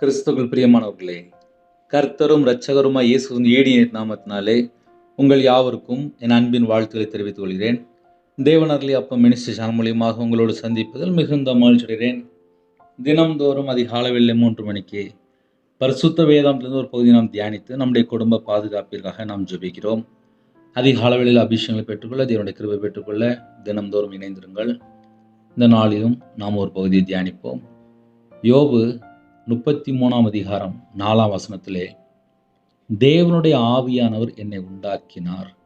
கிறிஸ்துவுக்குள் பிரியமானவர்களே கர்த்தரும் இரட்சகருமாய் இயேசுவின் ஏடிய நாமத்தினாலே உங்கள் யாவருக்கும் என் அன்பின் வாழ்த்துக்களை தெரிவித்துக் கொள்கிறேன். தேவனர்லி அப்பம் மினிஸ்டர் மூலியமாக உங்களோடு சந்திப்பதில் மிகுந்த மகிழ்ச்சியடைகிறேன் தினம்தோறும் அதிகாலை மூன்று மணிக்கு பரிசுத்த வேதாந்திலிருந்து ஒரு பகுதியை நாம் தியானித்து நம்முடைய குடும்ப பாதுகாப்பிற்காக நாம் ஜெபிக்கிறோம். அதிகாலவெளியில் அபிஷேகங்களை பெற்றுக்கொள்ள தேவனுடைய கிருபை பெற்றுக்கொள்ள தினம்தோறும் இணைந்திருங்கள். இந்த நாளிலும் நாம் ஒரு பகுதியை தியானிப்போம். யோபு முப்பத்தி மூணாம் அதிகாரம் நாலாம் வசனத்திலே தேவனுடைய ஆவியானவர் என்னை உண்டாக்கினார்.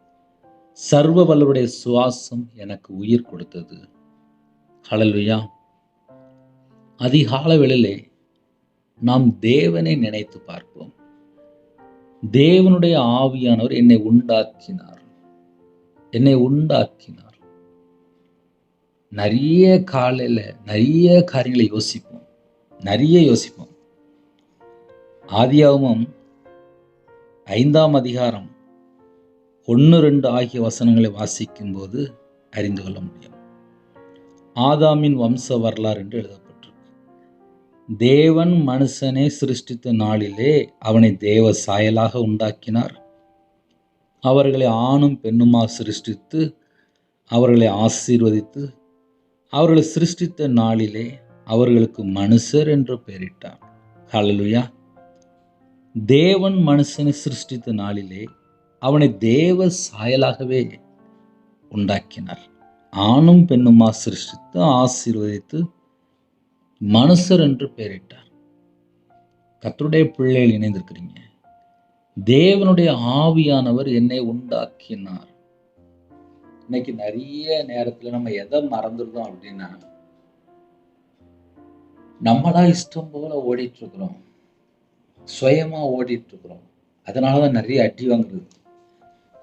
சர்வ வல்லருடைய சுவாசம் எனக்கு உயிர் கொடுத்தது. ஹலல்வியா அதிகால வேளையிலே நாம் தேவனை நினைத்து பார்ப்போம். தேவனுடைய ஆவியானவர் என்னை உண்டாக்கினார். என்னை உண்டாக்கினார். நிறைய காலையில் நிறைய காரியங்களை யோசிப்போம். நிறைய யோசிப்போம். ஆதியாகமும் ஐந்தாம் அதிகாரம் ஒன்று ரெண்டு ஆகிய வசனங்களை வாசிக்கும்போது அறிந்து கொள்ள முடியும். ஆதாமின் வம்ச வரலாறு என்று எழுதப்பட்டிருக்கு. தேவன் மனுஷனை சிருஷ்டித்த நாளிலே அவனை தேவ சாயலாக உண்டாக்கினார். அவர்களை ஆணும் பெண்ணுமாக சிருஷ்டித்து அவர்களை ஆசீர்வதித்து அவர்களை சிருஷ்டித்த நாளிலே அவர்களுக்கு மனுஷர் என்று பெயரிட்டார். ஹலலுயா தேவன் மனுஷனை சிருஷ்டித்த நாளிலே அவனை தேவ சாயலாகவே உண்டாக்கினார். ஆணும் பெண்ணுமா சிருஷ்டித்து ஆசீர்வதித்து மனுஷர் என்று பெயரிட்டார். கத்தருடைய பிள்ளைகள் இணைந்திருக்கிறீங்க. தேவனுடைய ஆவியானவர் என்னை உண்டாக்கினார். இன்னைக்கு நிறைய நேரத்தில் நம்ம எதை மறந்துடுறோம் அப்படின்னா நம்மளா இஷ்டம் போல ஓடிட்டு இருக்கிறோம். சுயமா ஓடிட்டுருக்குறோம் இருக்கிறோம். அதனாலதான் நிறைய அடி வாங்குறது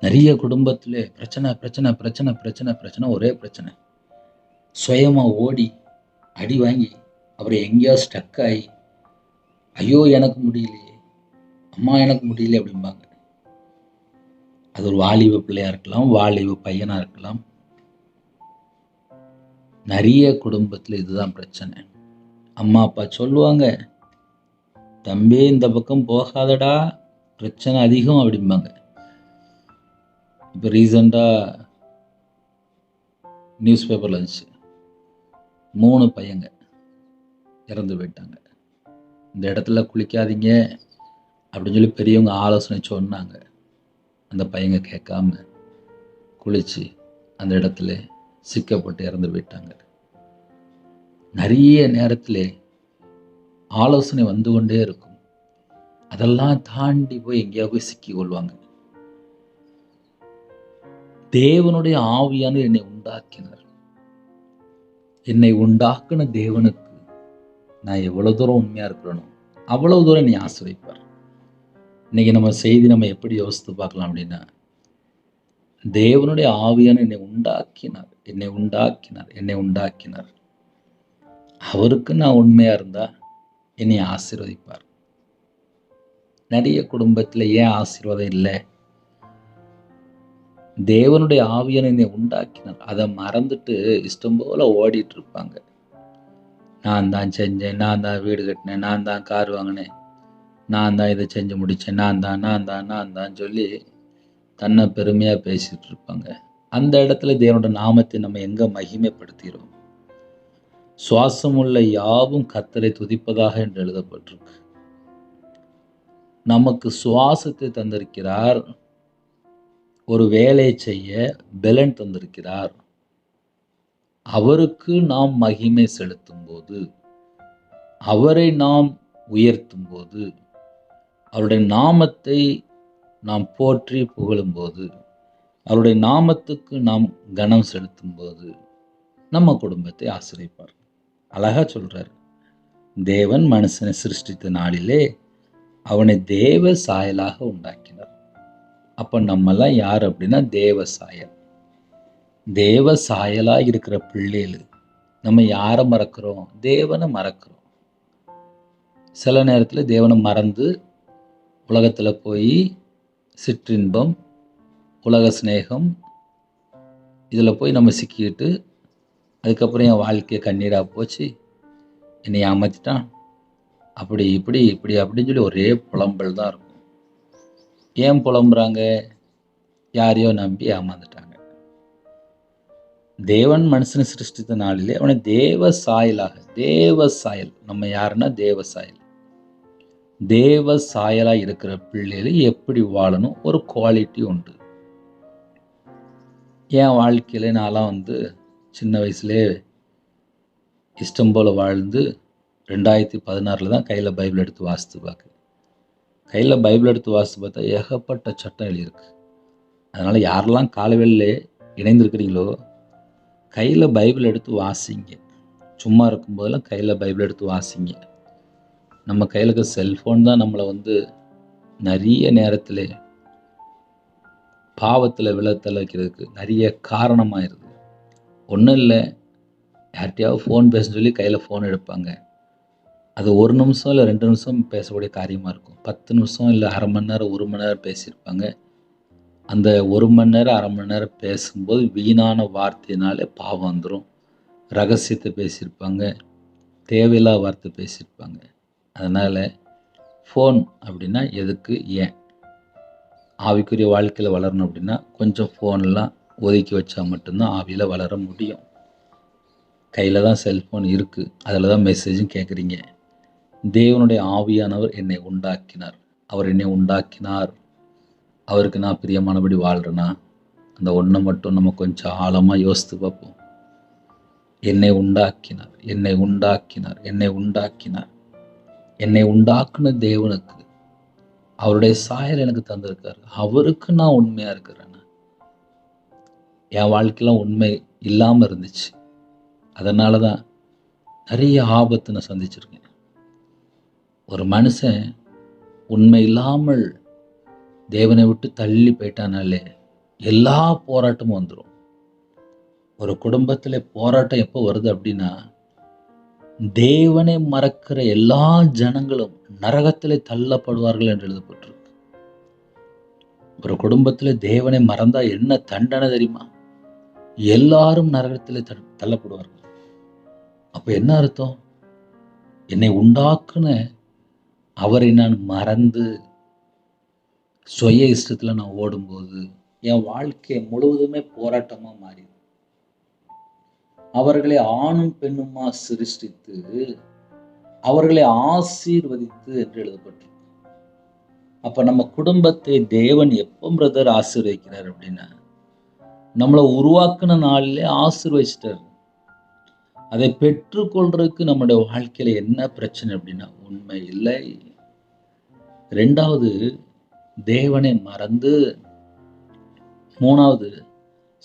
நிறைய குடும்பத்துல பிரச்சனை பிரச்சனை பிரச்சனை பிரச்சனை பிரச்சனை ஒரே பிரச்சனை. சுயமா ஓடி அடி வாங்கி அப்புறம் எங்கேயோ ஸ்டக் ஆகி ஐயோ எனக்கு முடியலையே அம்மா எனக்கு முடியல அப்படிம்பாங்க. அது ஒரு வாலிப பிள்ளையா இருக்கலாம் வாலிப பையனாக இருக்கலாம். நிறைய குடும்பத்தில் இதுதான் பிரச்சனை. அம்மா அப்பா சொல்லுவாங்க தம்பி இந்த பக்கம் போகாதடா. பிரச்சனை அதிகம் அப்படிம்பாங்க. இப்போ ரீசண்டாக நியூஸ் பேப்பரில் இருந்துச்சு. மூணு பையங்க இறந்து போயிட்டாங்க. இந்த இடத்துல குளிக்காதீங்க அப்படின்னு சொல்லி பெரியவங்க ஆலோசனை சொன்னாங்க. அந்த பையங்க கேட்காம குளித்து அந்த இடத்துல சிக்கப்பட்டு இறந்து போயிட்டாங்க. நிறைய நேரத்தில் ஆலோசனை வந்து கொண்டே இருக்கும். அதெல்லாம் தாண்டி போய் எங்கேயா போய் சிக்கி கொள்வாங்க. தேவனுடைய ஆவியான என்னை உண்டாக்கினார். என்னை உண்டாக்குன தேவனுக்கு நான் எவ்வளவு தூரம் உண்மையா இருக்கிறேனோ அவ்வளவு தூரம் என்னை ஆசிரியப்பார் இன்னைக்கு நம்ம செய்தி நம்ம எப்படி யோசித்து பார்க்கலாம் அப்படின்னா தேவனுடைய ஆவியான என்னை உண்டாக்கினார். என்னை உண்டாக்கினார். என்னை உண்டாக்கினார். அவருக்கு நான் உண்மையா இருந்தா என்னை ஆசீர்வதிப்பார். நிறைய குடும்பத்தில் ஏன் ஆசீர்வாதம் இல்லை? தேவனுடைய ஆவியனை என்னை உண்டாக்கினார். அதை மறந்துட்டு இஷ்டம் போல ஓடிட்டு இருப்பாங்க. நான் தான் செஞ்சேன் நான் தான் வீடு கட்டினேன் நான் தான் கார் வாங்கினேன் நான் தான் இதை செஞ்சு முடித்தேன் நான் தான் நான் தான் நான் தான் சொல்லி தன்னை பெருமையாக பேசிட்டு இருப்பாங்க. அந்த இடத்துல தேவனோட நாமத்தை நம்ம எங்கே மகிமைப்படுத்திடுவோம் சுவாசமுள்ள யாவும் கத்தரை துதிப்பதாக என்று எழுதப்பட்டிருக்கு. நமக்கு சுவாசத்தை தந்திருக்கிறார். ஒரு வேலையை செய்ய பெலன் தந்திருக்கிறார். அவருக்கு நாம் மகிமை செலுத்தும் போது அவரை நாம் உயர்த்தும் போது அவருடைய நாமத்தை நாம் போற்றி புகழும்போது அவருடைய நாமத்துக்கு நாம் கனம் செலுத்தும் போது நம்ம குடும்பத்தை ஆசிரியப்பார். அழகாக சொல்கிறார் தேவன் மனுஷனை சிருஷ்டித்த நாளிலே அவனை தேவ சாயலாக உண்டாக்கினார். அப்போ நம்மெல்லாம் யார் அப்படின்னா தேவ சாயல். தேவ சாயலாக இருக்கிற பிள்ளைகள் நம்ம யாரை மறக்கிறோம்? தேவனை மறக்கிறோம். சில நேரத்தில் தேவனை மறந்து உலகத்தில் போய் சிற்றின்பம் உலக சிநேகம் இதில் போய் நம்ம சிக்கிக்கிட்டு அதுக்கப்புறம் என் வாழ்க்கையை கண்ணீராக போச்சு. என்னை ஏமாற்றிட்டான் அப்படி இப்படி இப்படி அப்படின்னு சொல்லி ஒரே புலம்பல் தான் இருக்கும். ஏன் புலம்புறாங்க? யாரையோ நம்பி ஏமாந்துட்டாங்க. தேவன் மனுஷனை சிருஷ்டித்த நாளிலே அவனை தேவ சாயலாக தேவ சாயல். நம்ம யாருன்னா தேவ சாயல். தேவ சாயலாக இருக்கிற பிள்ளைகளை எப்படி வாழணும்? ஒரு குவாலிட்டி உண்டு. என் வாழ்க்கையில் நான்லாம் வந்து சின்ன வயசுலே இஷ்டம் போல் வாழ்ந்து ரெண்டாயிரத்தி பதினாறில் தான் கையில் பைபிள் எடுத்து வாசித்து பார்க்கு. கையில் பைபிள் எடுத்து வாசித்து பார்த்தா ஏகப்பட்ட சட்டம் எழுதியிருக்கு அதனால் யாரெல்லாம் காலவெளியில் இணைந்திருக்கிறீங்களோ கையில் பைபிள் எடுத்து வாசிங்க. சும்மா இருக்கும்போதெல்லாம் கையில் பைபிள் எடுத்து வாசிங்க. நம்ம கையில் இருக்க செல்ஃபோன் தான் நம்மளை வந்து நிறைய நேரத்தில் பாவத்தில் விழ வைக்கிறதுக்கு நிறைய காரணமாயிருது ஒன்றும் இல்லை. யார்கிட்டயாவது ஃபோன் பேச சொல்லி கையில் ஃபோன் எடுப்பாங்க. அது ஒரு நிமிஷம் இல்லை ரெண்டு நிமிஷம் பேசக்கூடிய காரியமாக இருக்கும். பத்து நிமிஷம் இல்லை அரை மணி நேரம் ஒரு மணி நேரம் பேசியிருப்பாங்க. அந்த ஒரு மணி நேரம் அரை மணி நேரம் பேசும்போது வீணான வார்த்தையினாலே பாவம் வந்துடும் ரகசியத்தை பேசியிருப்பாங்க. தேவையில்லாத வார்த்தை பேசியிருப்பாங்க. அதனால் ஃபோன் அப்படின்னா எதுக்கு ஏன்? ஆவிக்குரிய வாழ்க்கையில் வளரணும் அப்படின்னா கொஞ்சம் ஃபோன்லாம் ஒதுக்கி வச்சா மட்டும்தான் ஆவியில் வளர முடியும். கையில் தான் செல்ஃபோன் இருக்குது அதில் தான் மெசேஜும் கேட்குறீங்க தேவனுடைய ஆவியானவர் என்னை உண்டாக்கினார். அவர் என்னை உண்டாக்கினார். அவருக்கு நான் பிரியமானபடி வாழ்கிறேன்னா அந்த ஒன்றை மட்டும் நம்ம கொஞ்சம் ஆழமாக யோசித்து பார்ப்போம். என்னை உண்டாக்கினார். என்னை உண்டாக்கினார். என்னை உண்டாக்கினார். என்னை உண்டாக்குன தேவனுக்கு அவருடைய சாயல் எனக்கு தந்திருக்காரு. அவருக்கு நான் உண்மையாக இருக்கிறேன்? என் வாழ்க்கையெல்லாம் உண்மை இல்லாமல் இருந்துச்சு. அதனால தான் நிறைய ஆபத்து நான் சந்திச்சிருக்கேன். ஒரு மனுஷன் உண்மை இல்லாமல் தேவனை விட்டு தள்ளி போயிட்டானாலே எல்லா போராட்டமும் வந்துடும் ஒரு குடும்பத்தில் போராட்டம் எப்போ வருது அப்படின்னா தேவனை மறக்கிற எல்லா ஜனங்களும் நரகத்தில் தள்ளப்படுவார்கள் என்று எழுதப்பட்டிருக்கு. ஒரு குடும்பத்தில் தேவனை மறந்தா என்ன தண்டனை தெரியுமா? எல்லாரும் நரகத்தில் த தள்ளப்படுவார்கள். அப்போ என்ன அர்த்தம்? என்னை உண்டாக்குன அவரை நான் மறந்து சுய இஷ்டத்தில் நான் ஓடும்போது என் வாழ்க்கை முழுவதுமே போராட்டமாக மாறிது அவர்களை ஆணும் பெண்ணுமா சிருஷ்டித்து அவர்களை ஆசீர்வதித்து என்று எழுதப்பட்டிருக்கு. அப்போ நம்ம குடும்பத்தை தேவன் எப்போ பிரதர் ஆசீர்வதிக்கிறார் அப்படின்னா நம்மளை உருவாக்கின நாளிலே ஆசீர்வதிச்சிட்டார் அதை பெற்றுக்கொள்றதுக்கு நம்முடைய வாழ்க்கையில் என்ன பிரச்சனை அப்படின்னா உண்மை இல்லை. ரெண்டாவது தேவனை மறந்து. மூணாவது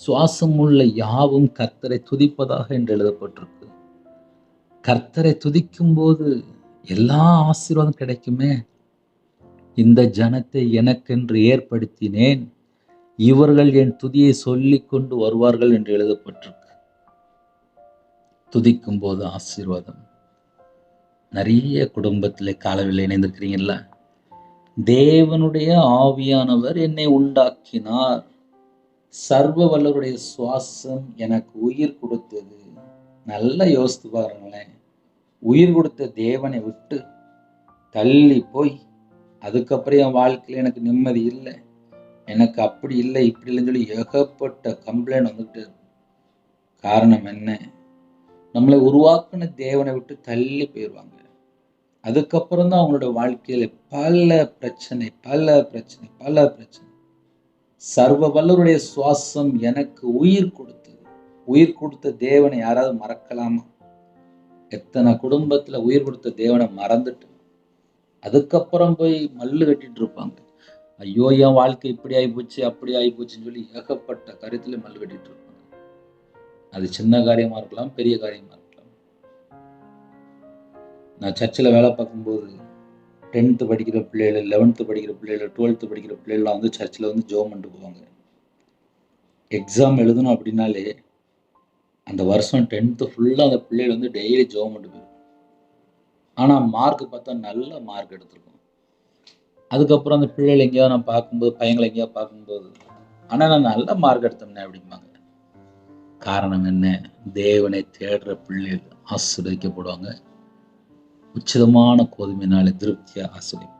சுவாசம் உள்ள யாவும் கர்த்தரை துதிப்பதாக என்று எழுதப்பட்டிருக்கு. கர்த்தரை துதிக்கும் போது எல்லா ஆசீர்வாதம் கிடைக்குமே. இந்த ஜனத்தை எனக்கென்று ஏற்படுத்தினேன். இவர்கள் என் துதியை சொல்லிக் கொண்டு வருவார்கள் என்று எழுதப்பட்டிருக்கு. துதிக்கும் போது ஆசீர்வாதம். நிறைய குடும்பத்தில் காலவில் இணைந்திருக்கிறீங்களா? தேவனுடைய ஆவியானவர் என்னை உண்டாக்கினார். சர்வ வல்லருடைய சுவாசம் எனக்கு உயிர் கொடுத்தது. நல்லா யோசித்து பாருங்களேன். உயிர் கொடுத்த தேவனை விட்டு தள்ளி போய் அதுக்கப்புறம் என் வாழ்க்கையில் எனக்கு நிம்மதி இல்லை. எனக்கு அப்படி இல்லை இப்படி இல்லைன்னு சொல்லி ஏகப்பட்ட கம்ப்ளைண்ட் வந்துட்டு காரணம் என்ன? நம்மளை உருவாக்குன தேவனை விட்டு தள்ளி போயிடுவாங்க. அதுக்கப்புறம் தான் அவங்களோட வாழ்க்கையில் பல பிரச்சனை பல பிரச்சனை பல பிரச்சனை. சர்வ வல்லருடைய சுவாசம் எனக்கு உயிர் கொடுத்தது. உயிர் கொடுத்த தேவனை யாராவது மறக்கலாமா? எத்தனை குடும்பத்தில் உயிர் கொடுத்த தேவனை மறந்துட்டு அதுக்கப்புறம் போய் மல்லு கட்டிட்டு இருப்பாங்க. ஐயோ என் வாழ்க்கை இப்படி ஆகிப்போச்சு அப்படி ஆகிப்போச்சுன்னு சொல்லி ஏகப்பட்ட கருத்துல மல்லு இருப்பாங்க. அது சின்ன காரியமா இருக்கலாம் பெரிய காரியமா இருக்கலாம். நான் சர்ச்சில் வேலை பார்க்கும்போது டென்த்து படிக்கிற பிள்ளைகள் லெவன்த்து படிக்கிற பிள்ளைகள் டுவெல்த்து படிக்கிற பிள்ளைகள்லாம் வந்து சர்ச்சில் வந்து ஜோம் பண்ணிட்டு போவாங்க. எக்ஸாம் எழுதணும் அப்படின்னாலே அந்த வருஷம் டென்த்து ஃபுல்லாக அந்த பிள்ளைகள் வந்து டெய்லி ஜோம் பண்ணிட்டு போயிடும். ஆனால் மார்க் பார்த்தா நல்ல மார்க் எடுத்திருக்கும். அதுக்கப்புறம் அந்த பிள்ளைகள் எங்கேயாவது நான் பார்க்கும்போது பையங்களை எங்கேயாவது பார்க்கும்போது ஆனால் நான் நல்ல மார்க் எடுத்தோம்னே அப்படிம்பாங்க. காரணம் என்ன? தேவனை தேடுற பிள்ளைகள் ஆசீர்வதிக்கப்படுவாங்க. உச்சிதமான கோதுமையினால திருப்தியாக ஆசிரியப்பார்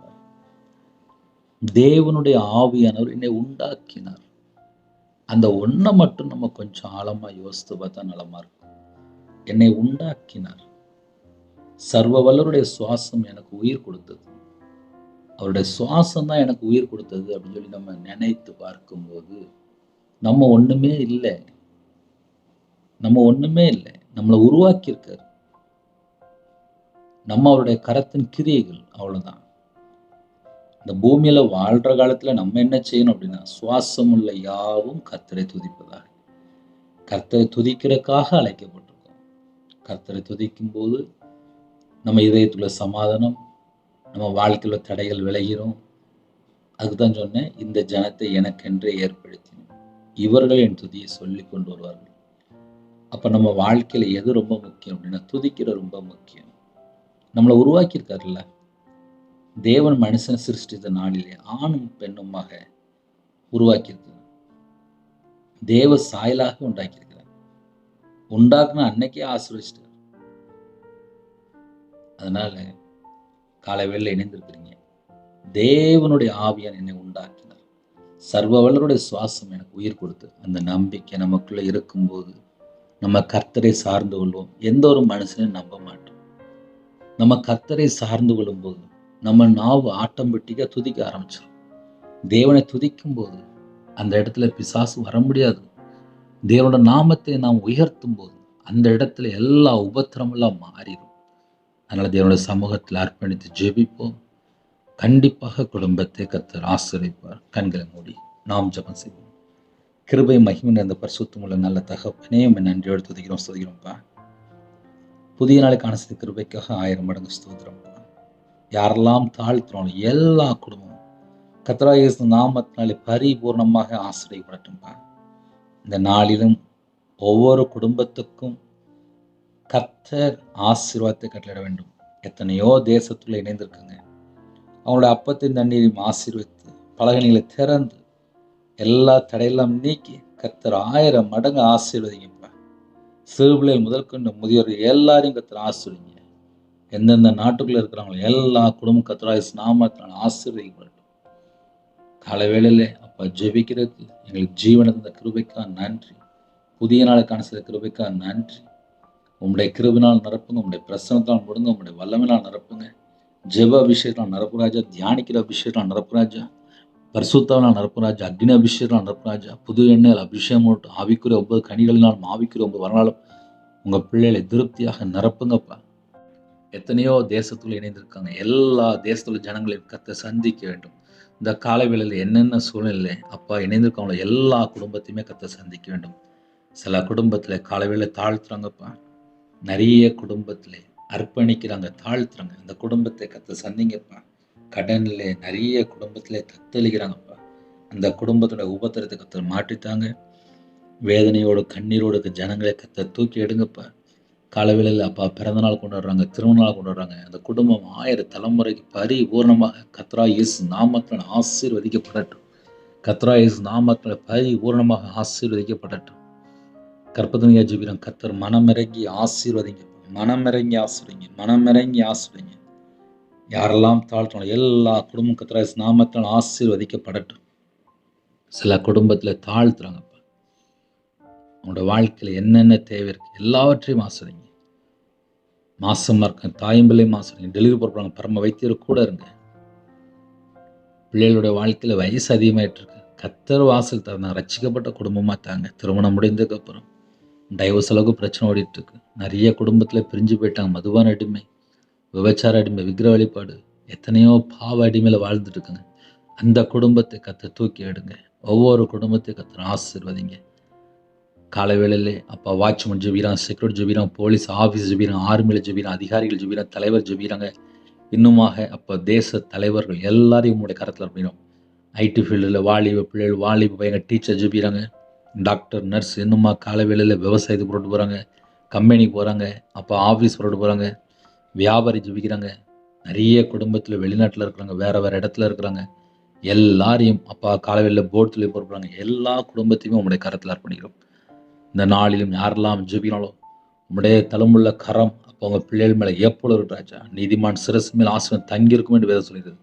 தேவனுடைய ஆவியானவர் என்னை உண்டாக்கினார். அந்த ஒன்றை மட்டும் நம்ம கொஞ்சம் ஆழமா யோசித்து பார்த்தா நலமா இருக்கும் என்னை உண்டாக்கினார். சர்வ வல்லருடைய சுவாசம் எனக்கு உயிர் கொடுத்தது. அவருடைய சுவாசம் தான் எனக்கு உயிர் கொடுத்தது அப்படின்னு சொல்லி நம்ம நினைத்து பார்க்கும்போது நம்ம ஒண்ணுமே இல்லை. நம்ம ஒண்ணுமே இல்லை. நம்மளை உருவாக்கியிருக்கார். நம்ம அவருடைய கரத்தின் கிரியைகள் அவ்வளவுதான். இந்த பூமியில வாழ்ற காலத்துல நம்ம என்ன செய்யணும் அப்படின்னா சுவாசம் உள்ள யாவும் கர்த்தரை துதிப்பதாக. கர்த்தரை துதிக்கிறதுக்காக அழைக்கப்பட்டிருக்கோம். கர்த்தரை துதிக்கும் போது நம்ம இதயத்துள்ள சமாதானம் நம்ம வாழ்க்கையில் தடைகள் விளைகிறோம் அதுதான் சொன்னேன் இந்த ஜனத்தை எனக்கென்றே ஏற்படுத்தினோம். இவர்கள் என் துதியை சொல்லி கொண்டு வருவார்கள். அப்போ நம்ம வாழ்க்கையில் எது ரொம்ப முக்கியம் அப்படின்னா துதிக்கிற ரொம்ப முக்கியம். நம்மளை உருவாக்கியிருக்காருல்ல. தேவன் மனுஷன் சிருஷ்டித்த நாளிலே ஆணும் பெண்ணுமாக உருவாக்கியிருக்கிறார் தேவ சாயலாக உண்டாக்கியிருக்கிறார் உண்டாக்குன அன்னைக்கே ஆசிர்வச்சிட்டார் அதனால காலை வேளையில இணைந்திருக்கிறீங்க தேவனுடைய ஆவியான் என்னை உண்டாக்கினார். சர்வ வல்லருடைய சுவாசம் எனக்கு உயிர் கொடுத்து அந்த நம்பிக்கை நமக்குள்ளே இருக்கும்போது நம்ம கர்த்தரை சார்ந்து கொள்வோம். எந்த ஒரு மனுஷனையும் நம்ப மாட்டோம். நம்ம கர்த்தரை சார்ந்து கொள்ளும்போது நம்ம நாவு ஆட்டம்பெட்டிக்காக துதிக்க ஆரம்பிச்சிடும் தேவனை துதிக்கும் போது அந்த இடத்துல பிசாசு வர முடியாது. தேவனோட நாமத்தை நாம் உயர்த்தும் போது அந்த இடத்துல எல்லா உபத்திரமெல்லாம் மாறிடும். அதனால் தேவனுடைய சமூகத்தில் அர்ப்பணித்து ஜெபிப்போம். கண்டிப்பாக குடும்பத்தை கத்தர் ஆசிரியப்பார் கண்களை மூடி நாம் ஜபம் செய்வோம். கிருபை மகிமை அந்த பரிசுத்தமுள்ள நல்ல தகப்பனே உம்மை நன்றியோடு துதிக்கிறோம் ஸ்துதிக்கிறோம்ப்பா புதிய நாளை காண கிருபைக்காக ஆயிரம் மடங்கு ஸ்தோத்திரம்ப்பா யாரெல்லாம் தாழ்த்துறோம் எல்லா குடும்பமும் கத்ரா நாமத்தினாலே பரிபூர்ணமாக ஆசிரியப்படட்டும்பா இந்த நாளிலும் ஒவ்வொரு குடும்பத்துக்கும் கர்த்தர் ஆசீர்வாதத்தை கட்டளிட வேண்டும். எத்தனையோ தேசத்துல இணைந்திருக்குங்க. அவங்களோட அப்பத்தின் தண்ணீரையும் ஆசீர்வித்து பலகணிகளை திறந்து எல்லா தடையெல்லாம் நீக்கி கத்தர் ஆயிரம் மடங்கு ஆசீர்வதிங்கப்பா. சிறு பிள்ளைகள் முதல் கொண்டு முதியோர் எல்லாரையும் கத்தர் ஆசீர்வதிங்க. எந்தெந்த நாட்டுக்குள்ள இருக்கிறாங்களோ எல்லா குடும்ப கத்தராய் நாமத்தினால் ஆசீர்வதிக்கப்படட்டும் காலை வேளையில அப்பா ஜெபிக்கிறதுக்கு எங்களுக்கு ஜீவனத்தின் கிருபைக்கா நன்றி. புதிய நாளுக்கான சில கிருபைக்கா நன்றி. உங்களுடைய கிருவினால் நிரப்புங்க உங்களுடைய பிரசனத்தால் முடுங்க உங்களுடைய வல்லமையினால் நிரப்புங்க. ஜெப அபிஷேகத்தால் நிரப்பு ராஜா தியானிக்கிற அபிஷேகத்தால் நிரப்பு ராஜா பரிசுத்தாவினால் நிரப்பு ராஜா அக்னி அபிஷேகத்தால் நிரப்பு ராஜா புது எண்ணெயில் அபிஷேகம் ஆவிக்குரிய ஒன்பது கனிகளினால் ஆவிக்குரிய ஒன்பது வரலாறும் உங்கள் பிள்ளைகளை திருப்தியாக நிரப்புங்கப்பா. எத்தனையோ தேசத்தில் இணைந்திருக்காங்க. எல்லா தேசத்துல ஜனங்களையும் கத்த சந்திக்க வேண்டும். இந்த காலை வேளையில் என்னென்ன சூழ்நிலை? அப்பா இணைந்திருக்கவங்கள எல்லா குடும்பத்தையுமே கத்த சந்திக்க வேண்டும். சில குடும்பத்தில் காலை வேளை தாழ்த்துறாங்கப்பா. நிறைய குடும்பத்தில் அர்ப்பணிக்கிறாங்க தாழ்த்துறாங்க. அந்த குடும்பத்தை கத்த சந்திங்கப்பா. கடனில் நிறைய குடும்பத்தில் தத்தளிக்கிறாங்கப்பா. அந்த குடும்பத்தோட உபத்திரத்தை கத்த மாட்டித்தாங்க வேதனையோடு கண்ணீரோடு இருக்க ஜனங்களை கத்த தூக்கி எடுங்கப்பா. காலவேளையில் அப்பா பிறந்தநாள் கொண்டாடுறாங்க திருமணநாள் கொண்டாடுறாங்க. அந்த குடும்பம் ஆயிரம் தலைமுறைக்கு பரிபூர்ணமாக கத்ரா இயேசு நாமத்தில் ஆசீர்வதிக்கப்படட்டும். கத்ரா இயேசு நாமத்தில் பரிபூர்ணமாக ஆசீர்வதிக்கப்படட்டும். கற்பதனையா ஜீவிரம் கத்தர் மனமிறங்கி ஆசீர்வதிங்க. மனமிறங்கி ஆசிரியங்க மனமிறங்கி ஆசிரியங்க யாரெல்லாம் தாழ்த்தணும் எல்லா குடும்பம் கத்திர இயேசு ஆசீர்வதிக்கப்படட்டும். சில குடும்பத்தில் தாழ்த்துறாங்கப்பா. உங்களோட வாழ்க்கையில் என்னென்ன தேவை இருக்குது எல்லாவற்றையும் ஆசிரியங்க மாசமாக இருக்க தாயம்பிள்ளையும் ஆசிரியங்க டெலிவரி போடுறாங்க பரம வைத்தியர் கூட இருங்க. பிள்ளைகளுடைய வாழ்க்கையில் வயசு அதிகமாகிட்டு இருக்கு கத்தர் வாசல் தரணும் ரசிக்கப்பட்ட குடும்பமாக தாங்க. திருமணம் முடிந்ததுக்கப்புறம். டைவர்ஸ் அளவுக்கு பிரச்சனை ஓடிட்டுருக்கு. நிறைய குடும்பத்தில் பிரிஞ்சு போயிட்டாங்க. மதுவான அடிமை விபச்சார அடிமை விக்கிர வழிபாடு எத்தனையோ பாவ அடிமையில் வாழ்ந்துட்டுருக்குங்க. அந்த குடும்பத்தை கற்று தூக்கி எடுங்க. ஒவ்வொரு குடும்பத்தை கத்த ஆசீர்வதிங்க. காலை வேளையிலே அப்பா வாட்ச்மேன் ஜெபிக்கிறான் செக்யூரிட்டி ஜெபிக்கிறான் போலீஸ் ஆஃபீஸ் ஜெபிக்கிறான் ஆர்மியில் ஜெபிக்கிறான் அதிகாரிகள் ஜெபிக்கிறான் தலைவர் ஜெபிக்கிறாங்க. இன்னுமாக அப்போ தேச தலைவர்கள் எல்லாரையும் உங்களுடைய கரத்தில் இருப்பினோம் ஐடி ஃபீல்டில் வாலிப பிள்ளைகள் வாலிப பையங்க டீச்சர் ஜெபிக்கிறாங்க. டாக்டர் நர்ஸ் இன்னுமா காலை வேளையில் விவசாயத்துக்கு போட்டு போகிறாங்க கம்பெனிக்கு போகிறாங்க அப்போ ஆஃபீஸ் போட்டு போகிறாங்க வியாபாரி ஜெபிக்கிறாங்க. நிறைய குடும்பத்தில் வெளிநாட்டில் இருக்கிறாங்க வேறு வேறு இடத்துல இருக்கிறாங்க. எல்லாரையும் அப்பா காலையில் போர்ட்டில் போகிறாங்க எல்லா குடும்பத்தையுமே உங்களுடைய கரத்தில் அர்ப்பணிக்கிறோம். இந்த நாளிலும் யாரெல்லாம் ஜெபினாலும் உங்களுடைய தலைமுள்ள கரம் அப்போ உங்கள் பிள்ளைகள் மேலே எப்பொழுது இருக்கிறாச்சா ராஜா? நீதிமான் சிரசு மேல் ஆசிரியம் தங்கியிருக்கும் என்று வேதம் சொல்லிடுது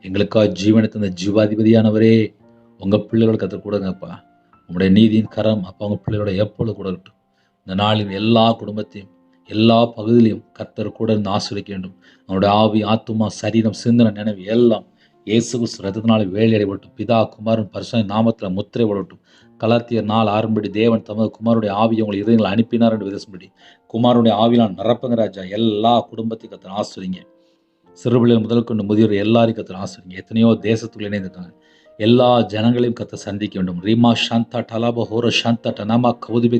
எங்களுக்காக ஜீவனை தந்த ஜீவாதிபதியானவரே உங்கள் பிள்ளைகளுக்கு கற்றுக் கொடுங்கப்பா உங்களுடைய நீதியின் கரம் அப்போ அவங்க பிள்ளையோட எப்பொழுது கூட இருக்கட்டும். இந்த நாளின் எல்லா குடும்பத்தையும் எல்லா பகுதியிலையும் கர்த்தர் கூட இருந்து ஆசிரிக்க வேண்டும். அவனுடைய ஆவி ஆத்துமா சரீரம் சிந்தனை நினைவு எல்லாம் இயேசு கிறிஸ்து ரத்தத்தினால வேலையடைபட்டும் பிதா குமாரன் பரிசு நாமத்தில் முத்திரை விடட்டும் கலாத்திய நாள் ஆரம்படி தேவன் தமது குமாருடைய ஆவி உங்களை இதயங்களை அனுப்பினார் என்று விதசம்படி குமாருடைய ஆவியால் நிரப்பங்க ராஜா எல்லா குடும்பத்தையும் கத்தனை ஆசிரிங்க சிறுபிள்ளைகள் முதல் கொண்டு முதியோர் எல்லாரையும் கத்தனை ஆசிரிங்க எத்தனையோ தேசத்துக்குள்ள இணைந்துட்டாங்க எல்லா ஜனங்களையும் கத்த சந்திக்க வேண்டும். ரீமா சாந்தா டலாப ஹோர சாந்தா டனாமா கௌதிபே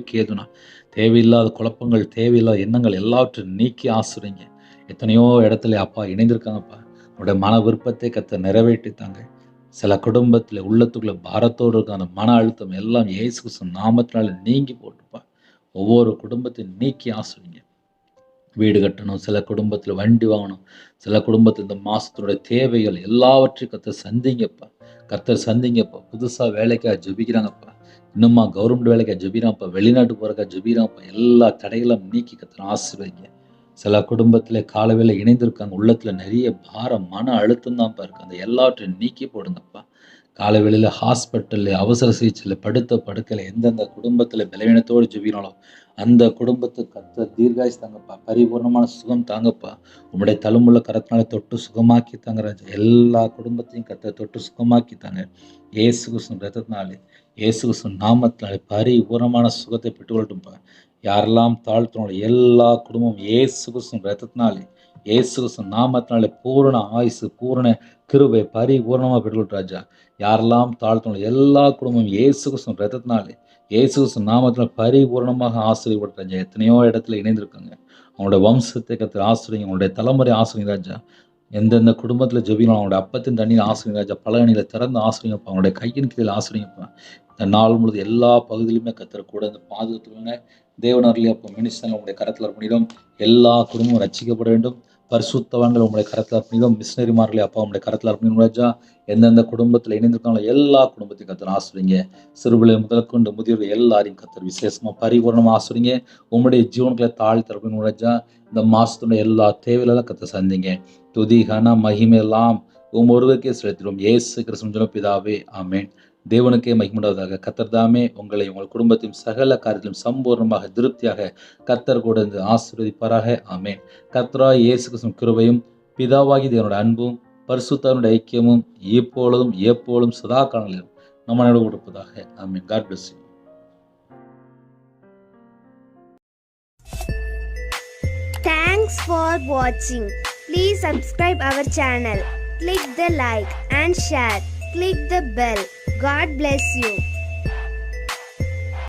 தேவையில்லாத குழப்பங்கள் தேவையில்லாத எண்ணங்கள் எல்லாவற்றையும் நீக்கி ஆசுறீங்க எத்தனையோ இடத்துல அப்பா இணைந்திருக்காங்கப்பா. உங்களுடைய மன விருப்பத்தை கத்த நிறைவேற்றித்தாங்க. சில குடும்பத்தில் உள்ளத்துக்குள்ள பாரத்தோடு இருக்க அந்த மன அழுத்தம் எல்லாம் இயேசு நாமத்தினால நீங்கி போட்டுப்பா. ஒவ்வொரு குடும்பத்தையும் நீக்கி ஆசுவீங்க வீடு கட்டணும் சில குடும்பத்தில் வண்டி வாங்கணும் சில குடும்பத்தில் இந்த மாதத்தினுடைய தேவைகள் எல்லாவற்றையும் கற்று சந்திங்கப்பா. கர்த்தர் சந்திங்கப்பா. புதுசாக வேலைக்காக ஜபிக்கிறாங்கப்பா. இன்னுமா கவர்மெண்ட் வேலைக்காக ஜெபிக்கிறாங்கப்பா. வெளிநாட்டு போகிறக்கா ஜெபிக்கிறாங்கப்பா. எல்லா தடைகளும் நீக்கி கத்தர் ஆசிர்வைங்க சில குடும்பத்தில் காலவேல இணைந்திருக்காங்க. உள்ளத்தில் நிறைய பாரம் மன அழுத்தம் தான்ப்பா இருக்குது அந்த எல்லாவற்றையும் நீக்கி போடுங்கப்பா. காலவேளையில் ஹாஸ்பிட்டலில் அவசர சிகிச்சையில் படுத்த படுக்கையில் எந்தெந்த குடும்பத்தில் பலவீனத்தோடு ஜெபினாலும் அந்த குடும்பத்துக்கு கத்த தீர்காயுஸ் தாங்கப்பா பரிபூர்ணமான சுகம் தாங்கப்பா. உங்களுடைய தலைமுள்ள கரத்தினால தொட்டு சுகமாக்கி தாங்க ராஜா. எல்லா குடும்பத்தையும் கத்த தொட்டு சுகமாக்கி தாங்க. ஏசு கிருஷ்ணன் ரத்தத்தினாலே ஏசு கிருஷ்ணன் நாமத்தினாலே பரிபூர்ணமான சுகத்தை பெற்றுக்கொள்ளட்டும்ப்பா யாரெல்லாம் தாழ்த்தினோட எல்லா குடும்பம் ஏசு கிருஷ்ணன் ரத்தத்தினாலே ஏசு கிருஷ்ணன் நாமத்தினாலே பூரண ஆயுசு பூரண கிருபை பரிபூர்ணமாக பெற்றுக்கொள்ளட்டும் ராஜா. யாரெல்லாம் தாழ்த்தினோட எல்லா குடும்பமும் ஏசு கிருஷ்ணன் ரத்தத்தினாலே இயேசு நாமத்தில் பரிபூர்ணமாக ஆசிரியப்பட்ட ராஜா எத்தனையோ இடத்துல இணைந்திருக்காங்க. அவங்களோட வம்சத்தை கத்திர ஆசிரியம் அவங்களுடைய தலைமுறை ஆசிரியர் ராஜா எந்தெந்த குடும்பத்தில் ஜெபிக்கணும் அவங்களுடைய அப்பத்தின் தண்ணியில் ஆசிரியர் ராஜா பழகணியில் திறந்து ஆசிரியப்பா அவங்களுடைய கையின் கீழே ஆசிரியப்பா இந்த நாள் முழுது எல்லா பகுதியிலுமே கத்திர கூட இந்த பாதுகாத்துருங்க தேவனர்லேயே அப்போ மினிஸ்டர் உங்களுடைய கரத்தில் பண்ணிடும் எல்லா குடும்பமும் ரசிக்கப்பட வேண்டும். பரிசுத்தவான்கள் உங்களுடைய கரத்தில் அர்ப்பணிக்கும் மிஷினரிமார்களே அப்பா உங்களுடைய கரத்தில் அர்ப்பணிக்கும் ராஜா எந்தெந்த குடும்பத்தில் இணைந்திருக்காங்களோ எல்லா குடும்பத்தையும் கத்தர் ஆசிரிங்க. சிறுபிள்ளை முதற்கொண்டு முதியோர் எல்லாரையும் கத்தர் விசேஷமாக பரிபூர்ணமாக ஆசிரிங்க. உங்களுடைய ஜீவன்களை தாழ் தரப்பின் ராஜா இந்த மாதத்துடைய எல்லா தேவையிலாம் கத்த சந்திங்க. துதி கன மகிமெல்லாம் உம் ஒருவருக்கே செலுத்திடும் ஏசு கிருஷ்ணன் பிதாவே ஆமேன். தேவனுக்கே மகிமுண்டாவதாக கத்தர் தாமே உங்களை உங்கள் குடும்பத்தையும் சகல காரியத்திலும் சம்பூர்ணமாக திருப்தியாக கத்தர் கூட இருந்து ஆசீர்வதிப்பாராக ஆமேன். கர்த்தரா இயேசு கிருஷ்ணன் கிருபையும் பிதாவாகி தேவனுடைய அன்பும் பரிசுத்தவனுடைய ஐக்கியமும் எப்பொழுதும் எப்பொழுதும் சதா காலங்களிலும் நம்ம நடுவு கொடுப்பதாக ஆமீன். God bless you Thanks for watching. Please subscribe our channel. Click the like and share. Click the bell. God bless you.